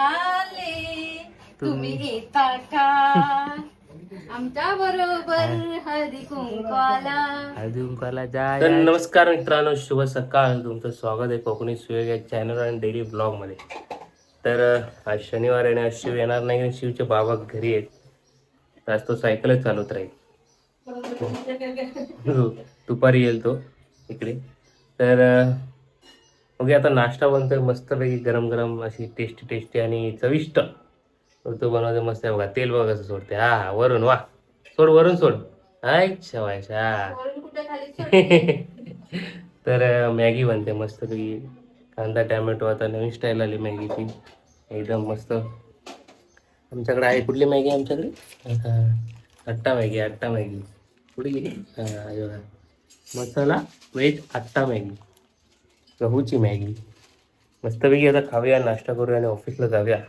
चालले तुम्ही येता का? आमच्या बरोबर हळदी कुंकवाला. हळदी कुंकाला जाय तर नमस्कार मित्रांनो शुभ सकाळ. तुमचं स्वागत आहे कोकणी सुयोग या चॅनल आणि डेली ब्लॉगमध्ये. तर अं, आज शनिवार आहे आणि आज शिव येणार नाही आणि शिवचे बाबा घरी आहेत. तर आज तो सायकलच चालवत राहील. हो, दुपारी येईल तो इकडे. तर अं, बघूया आता नाश्ता बनतोय मस्तपैकी गरम गरम अशी टेस्टी टेस्टी आणि चविष्ट तो बनवायचं मस्त आहे बघा. तेल बघा कसं सोडते. हा हा, वरून वा. सोड वरून सोड. अच्छा वायशा खाली तर मॅगी बनते मस्तपैकी. कांदा टॅमॅटो आता नवीन स्टाईल आली मॅगीची. एकदम मस्त. आमच्याकडे आहे. कुठली मॅगी आमच्याकडे? Atta Maggi atta Maggi. कुठे गेली. Masala veg atta Maggi. गहूची मॅगी. मस्तपैकी आता खाऊया नाश्ता करूया आणि ऑफिसला जाऊया.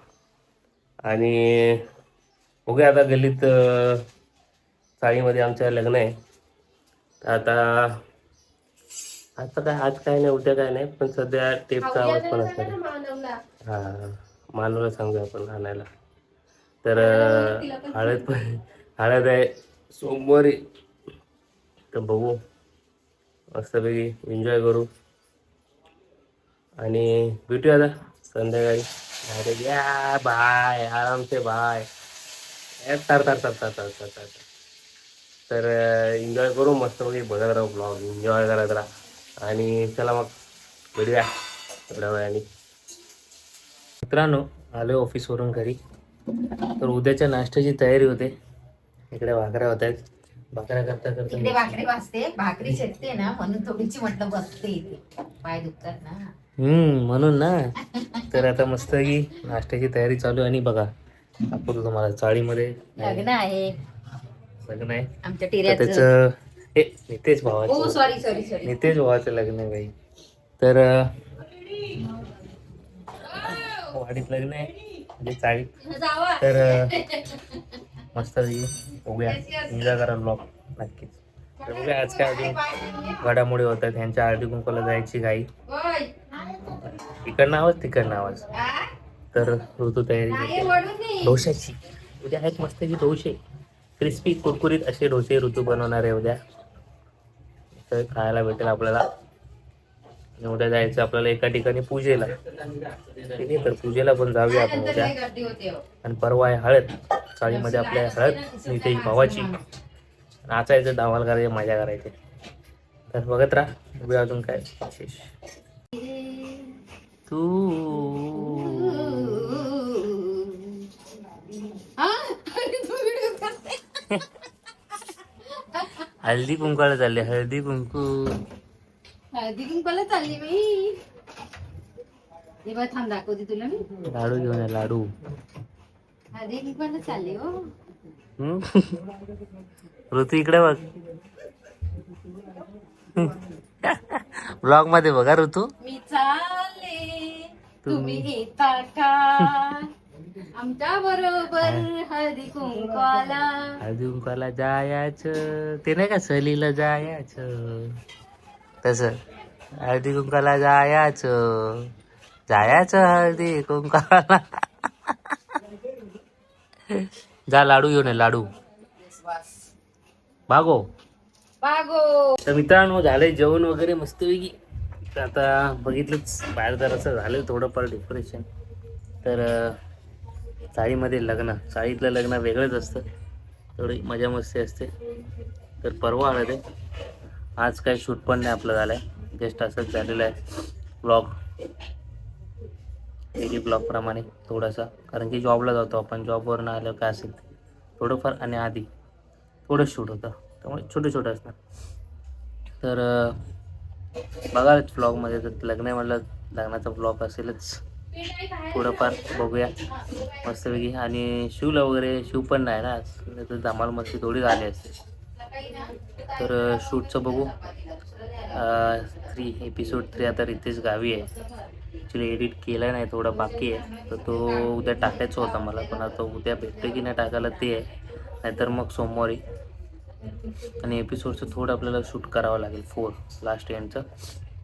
आणि बघूया आता गल्लीत चाळीमध्ये आमच्या लग्न आहे. तर आता आता काय आज काय नाही उद्या काय नाही पण सध्या टेपचा आवाज पण असणार मानवला. हा मानवला सांगूया आपण आणायला. तर हळद पण हळद आहे. सोमवारी. तर बघू. मस्तपैकी एन्जॉय करू. आणि भेटूया आता संध्याकाळी. अरे या बाय आरामचे बाय तर तर तर तर तर तर तर. तर एन्जॉय करू मस्तपैकी बघत राहू ब्लॉग एन्जॉय करत राहा. आणि चला मग भेटूया. थोड्या वेळाने मित्रांनो आलो ऑफिसवरून घरी. तर उद्याच्या नाश्त्याची तयारी होते. इकडे भाकऱ्या होत आहेत. भाकऱ्या करता इकडे करता भाकरी वाजते भाकरी शेकते ना म्हणून थोडीशी म्हटलं बसते इथे. पाय दुखतात ना. हम्म म्हणून ना. तर आता मस्त की नाश्त्याची तयारी चालू आहे आणि बघा दाखवतो तुम्हाला चाळीमध्ये लग्न आहे. लग्न आहे. आमच्या तर टिऱ्याचं. त्याचं हे नितेश हो भावाचं सॉरी सॉरी सॉरी नितेश भावाचं लग्न आहे बाई. तर अं, वाडीत लग्न आहे. म्हणजे चाळीत. तर अं, मस्त बघूया एन्जॉय करा ब्लॉग नक्कीच. तर बघूया आज काय अजून घडामोडी होत आहेत ह्यांच्या हळदी कुंकूला जायची घाई. इकडनं आवाज तिकडनं आवाज. तर ऋतू तयारी डोशाची उद्या आहेत मस्त की डोसे क्रिस्पी कुरकुरीत असे डोसे ऋतू बनवणार आहे उद्या. तर खायला भेटेल आपल्याला. उद्या जायचं आपल्याला एका ठिकाणी पूजेला. ठीक आहे तर पूजेला पण जाऊया आपण उद्या. हो. आणि परवा आहे हळद. चाळीमध्ये आपल्या हळद नितेश भावाची. नाचायचं धमाल करायचे मजा करायचे. तर बघत राहा. बघूया अजून काय विशेष. तू. हा? हळदी कुंकाला चालले हळदी कुंकू. हळदी कुंकवाला चालली मी हे बघ थांब दाखवते तुला मी. लाडू घेऊन ये लाडू. हळदी कुंकवाला चालली हो. हम्म? ऋतू इकडे बघ. ब्लॉगमध्ये बघा ऋतू. मी चालले तुम्ही येता का आमच्या बरोबर हळदी कुंकवाला. हळदी कुंकाला जायचं. ते नाही का सहलीला जायचं? तस. हळदी कुंकाला जायचं. जायचं हळदी कुंकाला जा लाडू घेऊन ये लाडू. भागो. बागो तर मित्रांनो झालंय जेवण वगैरे मस्तपैकी तर आता बघितलंच बाहेर जरासं झालं थोडंफार डेकोरेशन तर चाळीमध्ये लग्न चाळीतलं लग्न वेगळंच असतं. थोडी मजा मस्ती असते. तर परवा आलं ते. आज काही शूट पण नाही आपलं झालं आहे जस्ट असंच झालेलं आहे. ब्लॉग डेली ब्लॉगप्रमाणे थोडासा. कारण की जॉबला जातो आपण. जॉबवरून आलं काय असेल थोडंफार आणि आधी. थोडं शूट होतं. त्यामुळे छोटं छोटं असणार. तर बघालच बघा ब्लॉगमध्ये तर लग्न आहे म्हटलं लग्नाचा ब्लॉग असेलच. थोडंफार बघूया. मस्तपैकी. आणि शिवला वगैरे शिव पण नाही ना नाही तर धमाल मस्ती थोडी झाली असते तर शूटचं बघू. थ्री एपिसोड थ्री आता रितेश गावी आहे. ॲक्च्युली एडिट केलं नाही थोडा बाकी आहे. तर तो उद्या टाकायचा होता मला. पण आता उद्या भेटते की नाही टाकायला ते आहे. नाहीतर मग सोमवारी. आणि एपिसोडचं थोडं आपल्याला शूट करावं लागेल फोर लास्ट एंडचं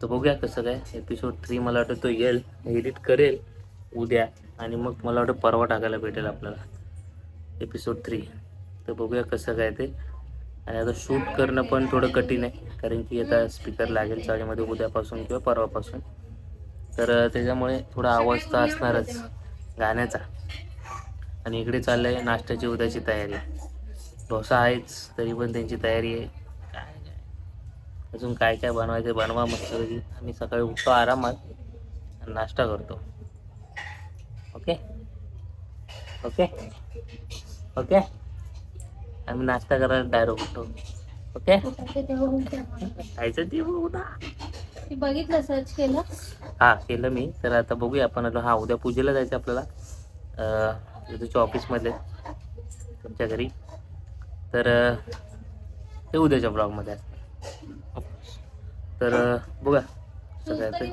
तर बघूया कसं काय एपिसोड थ्री मला वाटतं तो येईल एडिट करेल उद्या. आणि मग मला वाटतं परवा टाकायला भेटेल आपल्याला एपिसोड थ्री तर बघूया कसं काय ते. आणि आता शूट करणं पण थोडं कठीण आहे कारण की आता स्पीकर लागेल चाळीमध्ये उद्यापासून किंवा परवापासून. तर त्याच्यामुळे थोडा आवाज तर असणारच गाण्याचा. आणि इकडे चाललं आहे नाश्त्याची उद्याची तयारी. डोसा आहेच तरी पण त्यांची तयारी आहे काय काय अजून काय काय बनवायचं बनवा मस्त आम्ही सकाळी उठतो आरामात आणि नाश्ता करतो. ओके ओके ओके आम्ही नाश्ता करायला डायरेक्ट उठतो. ओके खायचं ते उद्या बघितलं सर्च केलं. हा केलं मी. तर आता बघूया आपण आता. हा उद्या पूजेला जायचं आपल्याला. तुझ्या ऑफिसमध्ये तुमच्या घरी. तर ते उद्याच्या ब्लॉगमध्ये तर बघा बघूया. कसं काय ते.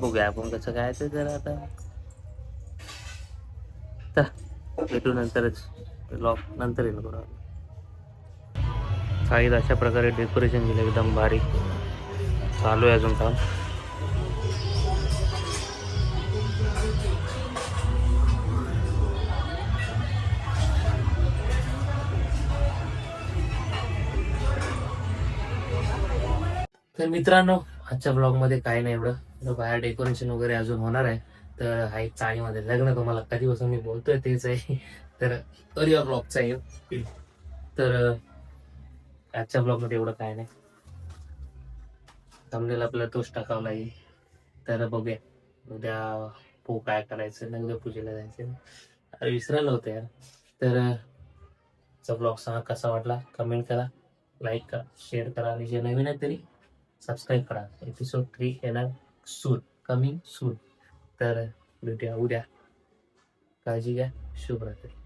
बघूया आपण कसं काय ते जरा आता. तर भेटू नंतरच. ब्लॉग नंतर येईल बरोबर. साईज अशा प्रकारे डेकोरेशन केलं एकदम भारी. चालू आहे अजून काम. तर मित्रांनो आजच्या ब्लॉगमध्ये काय नाही एवढं. बाहेर डेकोरेशन वगैरे अजून होणार आहे. तर हा एक चाळीमध्ये लग्न तुम्हाला कधीपासून मी बोलतोय तेच आहे. तर करूया ब्लॉगचा येईल तर आजच्या ब्लॉगमध्ये एवढं काय नाही. थांबलेला आपला तोच टाकावा लागेल तर बघूया. उद्या पो काय करायचं ना उद्या पूजेला जायचं. अरे विसरायला होतं यार. तर चा ब्लॉग सांगा कसा वाटला? कमेंट करा लाईक करा शेअर करा. आणि जे नवीन आहे तरी सबस्क्राईब करा एपिसोड थ्री येणार सून कमिंग सून तर भेटूया उद्या काळजी घ्या शुभरात्री